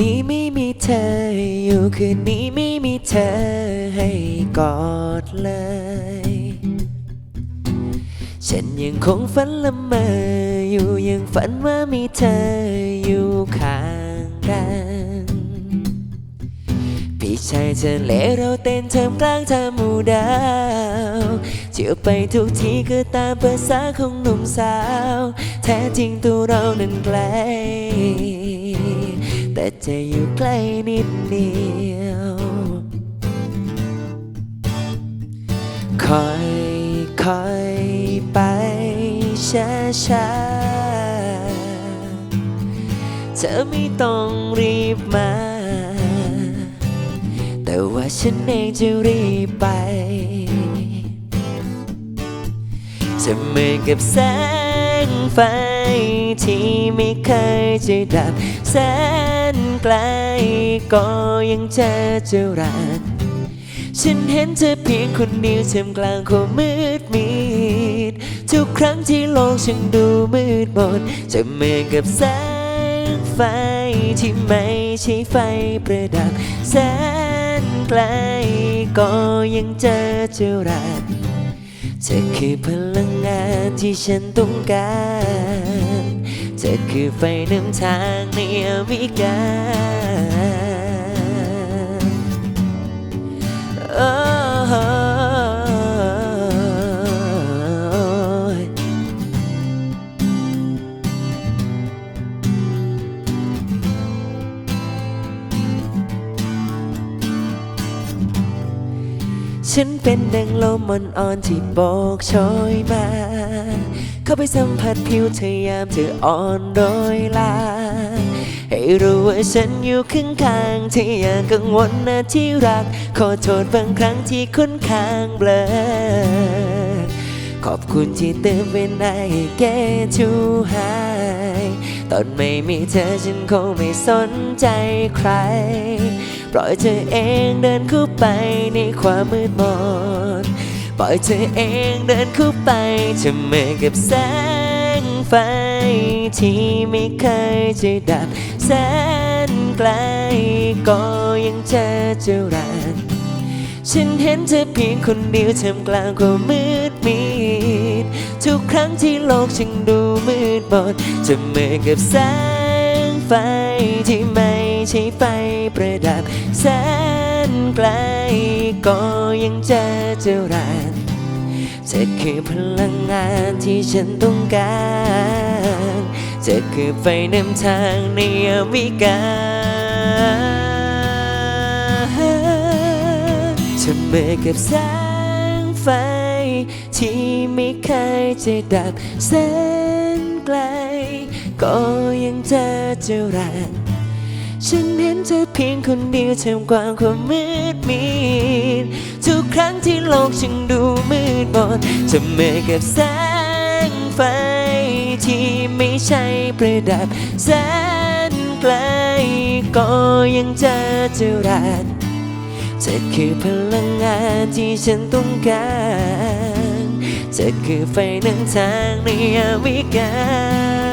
นี้ไม่มีเธออยู่คืนนี้ไม่มีเธอให้กอดเลย ฉันยังคงฝันละเมออยู่ยังฝันว่ามีเธออยู่ข้างกันพี่ชายทะเลเราเต้นเท่ามกลางทางหมู่ดาวเที่ยวไปทุกที่ก็ตามภาษาของหนุ่มสาว แท้จริงตัวเรานั้นไกล แต่ใจอยู่ใกล้นิดเดียว คอยคอยไปช้าช้าเธอไม่ต้องรีบมา แต่ว่าฉันเองจะรีบไป จะเหมือนกับแสง ไฟที่ไม่เคยจะดับแสนไกลก็ยังเจอจะรัก ฉันเห็นเธอเพียงคนเดียวท่ามกลางความมืดมิดทุกครั้งที่โลกฉันดูมืดมนจะเหมือนกับแสงไฟที่ไม่ใช่ไฟประดับ แสนไกลก็ยังเจอจอรัก เธอคือพลังงานที่ฉันต้องการ เธอคือไฟนำทางในอวิกา ฉันเป็นดังลมอ่อนที่โบกโชยมา เข้าไปสัมผัสผิวเธอยามเธออ่อนโดยลา ให้รู้ว่าฉันอยู่ข้างข้างๆที่ยังกังวลนะที่รัก ขอโทษบางครั้งที่ค่อนข้างเบลอ ขอบคุณที่เติมเป็นไอแก้ทูหาย ตอนไม่มีเธอฉันคงไม่สนใจใคร ปล่อยเธอเองเดินเข้าไปในความมืดมนปล่อยเธอเองเดินเข้าไปจะเหมือนกับแสงไฟ ที่ไม่เคยจะดับแสนไกลก็ยังเจอเจอรักฉันเห็นเธอเพียงคนเดียวท่ามกลางความมืดมิด ครั้งที่โลกฉันดูมืดบอดจะเหมือนกับแสงไฟที่ไม่ใช่ไฟประดับ แสนไกลก็ยังเจอเจอรักเธอคือพลังงานที่ฉันต้องการเธอคือไฟนำทางในอวิกาเธอเหมือนกับแสงไฟ ที่ไม่เคยจะดับแสนไกล ก็ยังเจอเจอรักฉันเห็นเธอเพียงคนเดียวท่ามกลางความมืดมิดทุกครั้งที่โลกฉันดูมืดบอดจะเมือกับแสงไฟที่ไม่ใช่ประดับแสนไกล ก็ยังเจอเจอรักเธอคือพลังงานที่ฉันต้องการ เธอคือไฟนำทางในอวิกา